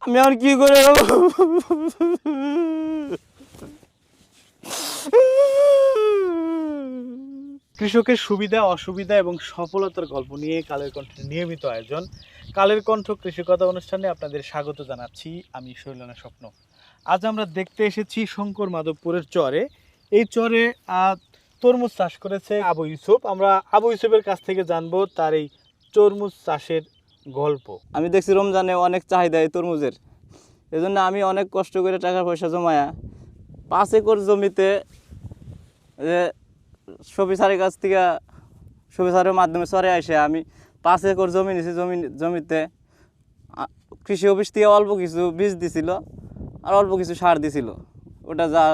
আমি আর কি করে কৃষকের সুবিধা, অসুবিধা এবং সফলতার গল্প নিয়ে কালের কণ্ঠের নিয়মিত আয়োজন। কালের কণ্ঠ কৃষিকতা অনুষ্ঠানে আপনাদের স্বাগত জানাচ্ছি। আমি শৈলানা স্বপ্ন। আজ আমরা দেখতে এসেছি শঙ্কর মাধবপুরের চরে। এই চরে তরমুজ চাষ করেছে আবু ইউসুফ। আমরা আবু ইউসুফের কাছ থেকে জানব তার এই তরমুজ চাষের গল্প। আমি দেখছি রমজানে অনেক চাহিদা এই তরমুজের। এই জন্য আমি অনেক কষ্ট করে টাকা পয়সা জমায়া পাঁচ একর জমিতে যে সবি সারের কাছ থেকে সবি সারের মাধ্যমে সরে আসে আমি পাঁচ একর জমি নিছি, জমি, জমিতে। কৃষি অফিস থেকে অল্প কিছু বীজ দিছিল আর অল্প কিছু সার দিছিল। ওটা যা,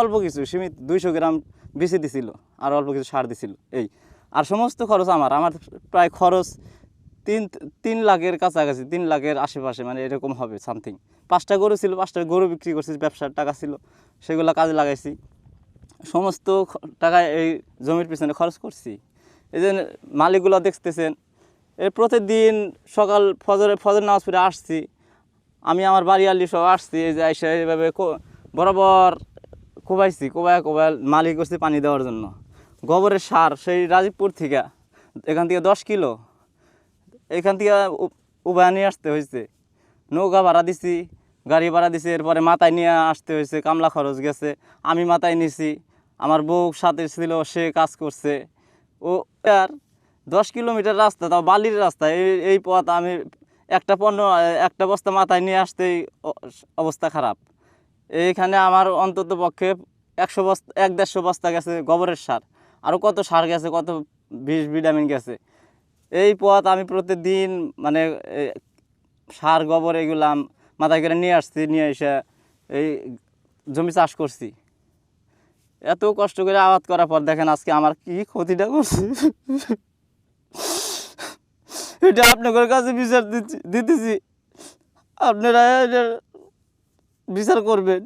অল্প কিছু, সীমিত দুইশো গ্রাম বেশি দিছিল, আর অল্প কিছু সার দিছিল, এই। আর সমস্ত খরচ আমার আমার প্রায় খরচ তিন তিন লাখের কাছাকাছি, তিন লাখের আশেপাশে মানে এরকম হবে সামথিং পাঁচটা গরু ছিল, পাঁচটা গরু বিক্রি করছি, ব্যবসার টাকা ছিল, সেগুলো কাজে লাগাইছি। সমস্ত টাকা এই জমির পিছনে খরচ করছি। এই যে মালিকগুলো দেখতেছেন, এর প্রতিদিন সকাল ফজরে, ফজর নামাজ পড়ে আসছি। আমি আমার বাড়ি আলি সব আসছি, এই যে এসে এইভাবে বরাবর কোবাইছি, কোবায় কোবায় মালিক করছি পানি দেওয়ার জন্য। গোবরের সার, সেই রাজীবপুর থেকে, এখান থেকে দশ কিলো। এখান থেকে উবায় নিয়ে আসতে হয়েছে নৌকা ভাড়া দিছি, গাড়ি ভাড়া দিছি, এরপরে মাথায় নিয়ে আসতে হয়েছে কামলা খরচ গেছে। আমি মাথায় নিছি, আমার বউ সাথে ছিল, সে কাজ করছে। ও আর দশ কিলোমিটার রাস্তা, তাও বালির রাস্তা, এই এই পথ আমি একটা পণ্য, একটা বস্তা মাথায় নিয়ে আসতেই অবস্থা খারাপ। এইখানে আমার অন্তত পক্ষে একশো বস্তা, এক দেড়শো বস্তা গেছে গোবরের সার। আরও কত সার গেছে, কত বিষ, ভিটামিন গেছে। এই পথ আমি প্রতিদিন মানে সার, গোবর এগুলা মাথায় করে নিয়ে আসছি, নিয়ে এসে এই জমি চাষ করছি। এত কষ্ট করে আবাদ করার পর দেখেন আজকে আমার কি ক্ষতিটা করছে। এটা আপনাদের কাছে বিচার দিতেছি। আপনারা বিচার করবেন।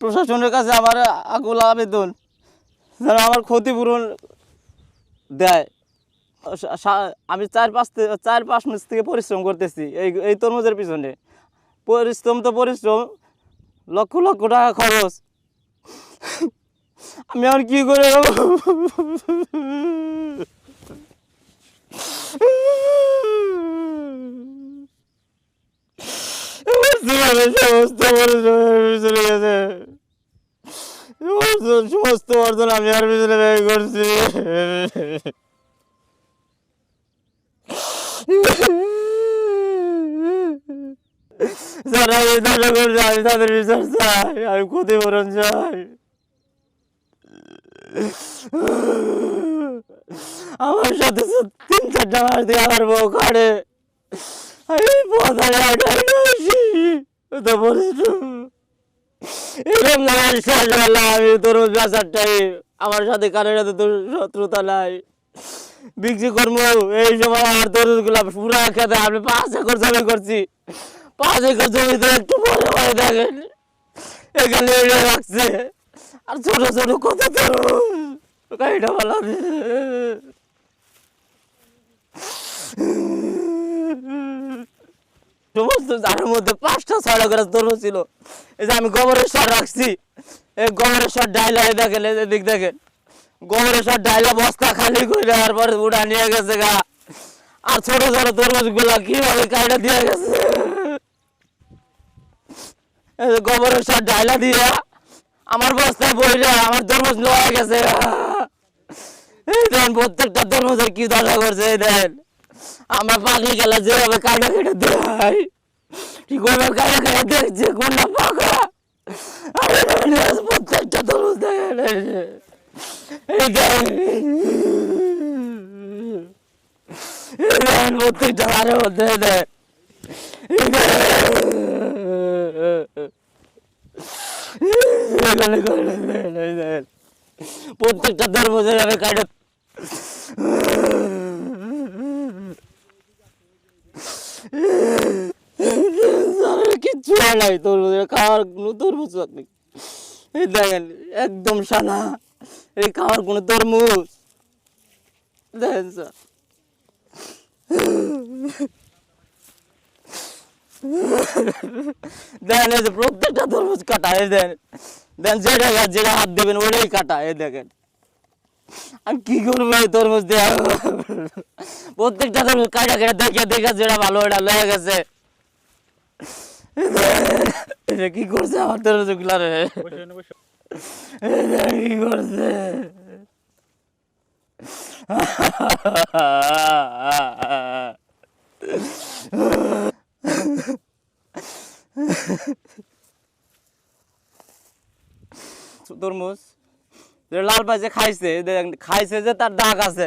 প্রশাসনের কাছে আমার আকুল আবেদন, যেন আমার ক্ষতিপূরণ দেয়। আমি চার পাঁচ চার পাঁচ মাস থেকে পরিশ্রম করতেছি এই এই তরমুজের পিছনে। পরিশ্রম তো পরিশ্রম, লক্ষ লক্ষ টাকা খরচ। আমি আর কি করে সমস্ত গেছে সমস্ত অর্জন আমি আর পিছনে ব্যয় করছি যারা আমি তাদের বিচার চাই আমি ক্ষতিপূরণ চাই আমার সাথে তিন চারটা মাস দিয়ে আমার বউ কাটে। আমি পথারে আটাই আসি তো পরিশ্রম এরকম না শেষ বেলা, আমি তোর বেচারটাই আমার সাথে কারোর সাথে তোর শত্রুতা নাই। বিক্রি কর্ম এই সময় আমার তরুণগুলা পুরা খেতে আমি পাঁচ একর জমি করছি। পাঁচ একর জমিতে একটু পরে পরে দেখেন। এখানে এনে রাখছে। আর ছোট ছোট কত তরুণ গাড়িটা ভালো সমস্ত জারের মধ্যে পাঁচটা ছয়টা করে ছিল। এই যে আমি গোবরের সার রাখছি। এই গোবরের ডাইলা দেখেন দেখেন। গোবরের ডাইলা বস্তা খালি করে উড়া নিয়ে গেছে গা। আর ছোট ছোট তরমুজগুলা কীভাবে কাইটা দিয়ে গেছে? গোবরের ডাইলা দিয়ে আমার বস্তায় বইলে আমার তরমুজ লয়ে গেছে এই দেন প্রত্যেকটা তরমুজের কি দশা করছে, এই দেন আমরা পাখি খেলা যেভাবে কাটা কেটে দেয় ওইভাবে কাটা কেটে প্রত্যেকটা দেখেন প্রত্যেকটা দেখেন। প্রত্যেকটা কাটা স্যারের নাই তরমুজ খাওয়ার কোনো তরমুজ নেই এই দেখেন, একদম সানা এই খাওয়ার কোনো তরমুজ। দেখেন স্যার দেন এই যে প্রত্যেকটা তরমুজ কাটা, এই দেন দেন যেটা যেটা হাত দেবেন, ওটাই কাটা, এই দেখেন। আমি কি করব এই তরমুজ দিয়ে? প্রত্যেকটা তরমুজ কাটা কেটে, দেখে দেখে যেটা ভালো, ওটা লেগে গেছে। এটা কি করছে? আমার রে কি করছে? তরমুজ? লাল পাইছে খাইছে খাইছে যে তার দাগ আছে।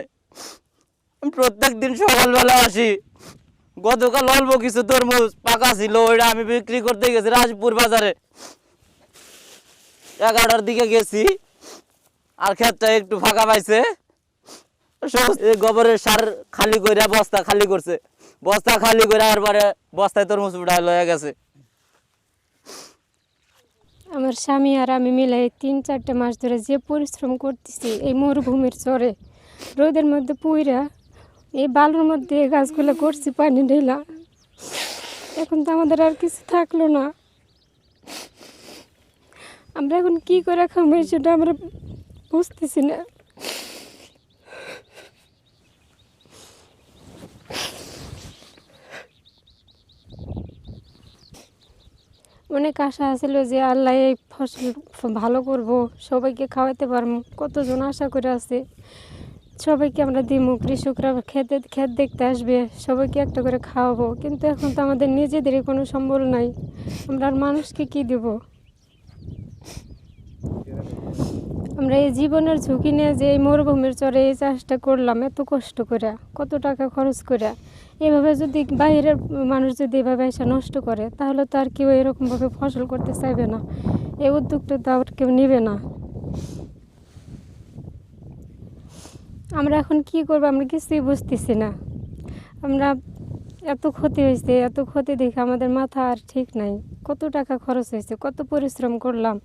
প্রত্যেক দিন সকালবেলা আসি। গতকাল অল্প কিছু তরমুজ পাকা ছিল, ওইটা আমি বিক্রি করতে গেছি রাজপুর বাজারে। এগারোটার দিকে গেছি, আর ক্ষেতটা একটু ফাঁকা পাইছে। গোবরের সার খালি করে, বস্তা খালি করছে। বস্তা খালি করে আর পরে বস্তায় তরমুজ উঠায় লয়ে গেছে। আমার স্বামী আর আমি মিলে তিন চারটে মাস ধরে যে পরিশ্রম করতেছি, এই মরুভূমির চরে, রোদের মধ্যে পুইরা এই বালুর মধ্যে গাছগুলো করছি পানি ঢেলা। এখন তো আমাদের আর কিছু থাকল না। আমরা এখন কি করে খাব সেটা আমরা বুঝতেছি না। অনেক আশা আছিল যে আল্লাহ এই ফসল ভালো করব, সবাইকে খাওয়াতে পারব। কতজন আশা করে আছে। সবাইকে আমরা দিমু, কৃষকরা খেতে ক্ষেত দেখতে আসবে, সবাইকে একটা করে খাওয়াবো। কিন্তু এখন তো আমাদের নিজেদেরই কোনো সম্বল নাই। আমরা আর মানুষকে কি দেব? আমরা এই জীবনের ঝুঁকি নিয়ে যে এই মরুভূমির চরে এই চাষটা করলাম, এত কষ্ট করে, কত টাকা খরচ করে। এভাবে যদি বাইরের মানুষ যদি এভাবে এসে নষ্ট করে, তাহলে তো আর কেউ এরকমভাবে ফসল করতে চাইবে না। এই উদ্যোগটা তো আর কেউ নেবে না। আমরা এখন কি করব? আমরা কিছুই বুঝতেছি না। আমরা এত ক্ষতি হয়েছে, এত ক্ষতি দেখে আমাদের মাথা আর ঠিক নাই। কত টাকা খরচ হয়েছে, কত পরিশ্রম করলাম।